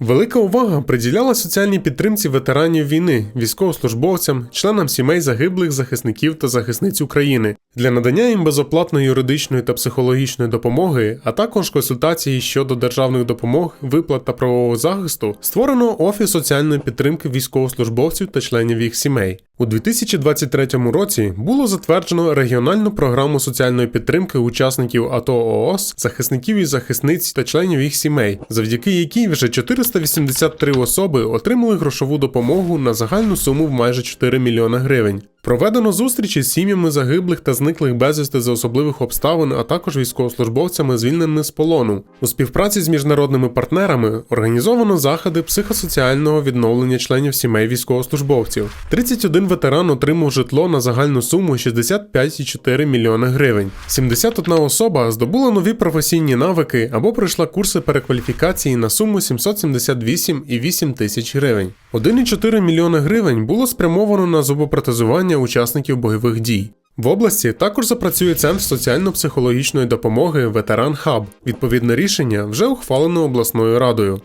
Велика увага приділяла соціальній підтримці ветеранів війни, військовослужбовцям, членам сімей загиблих захисників та захисниць України для надання їм безоплатної юридичної та психологічної допомоги, а також консультації щодо державних допомог, виплат та правового захисту, створено Офіс соціальної підтримки військовослужбовців та членів їх сімей. У 2023 році було затверджено регіональну програму соціальної підтримки учасників АТО ООС, захисників і захисниць та членів їх сімей, завдяки якій вже 483 особи отримали грошову допомогу на загальну суму в майже 4 мільйони гривень. Проведено зустрічі з сім'ями загиблих та зниклих безвісти за особливих обставин, а також військовослужбовцями, звільненими з полону. У співпраці з міжнародними партнерами організовано заходи психосоціального відновлення членів сімей військовослужбовців. 31 ветеран отримав житло на загальну суму 65,4 мільйони гривень. 71 особа здобула нові професійні навики або пройшла курси перекваліфікації на суму 778,8 тисяч гривень. 1,4 мільйони гривень було спрямовано на зубопротезування учасників бойових дій. В області також запрацює центр соціально-психологічної допомоги Ветеран Хаб. Відповідне рішення вже ухвалено обласною радою.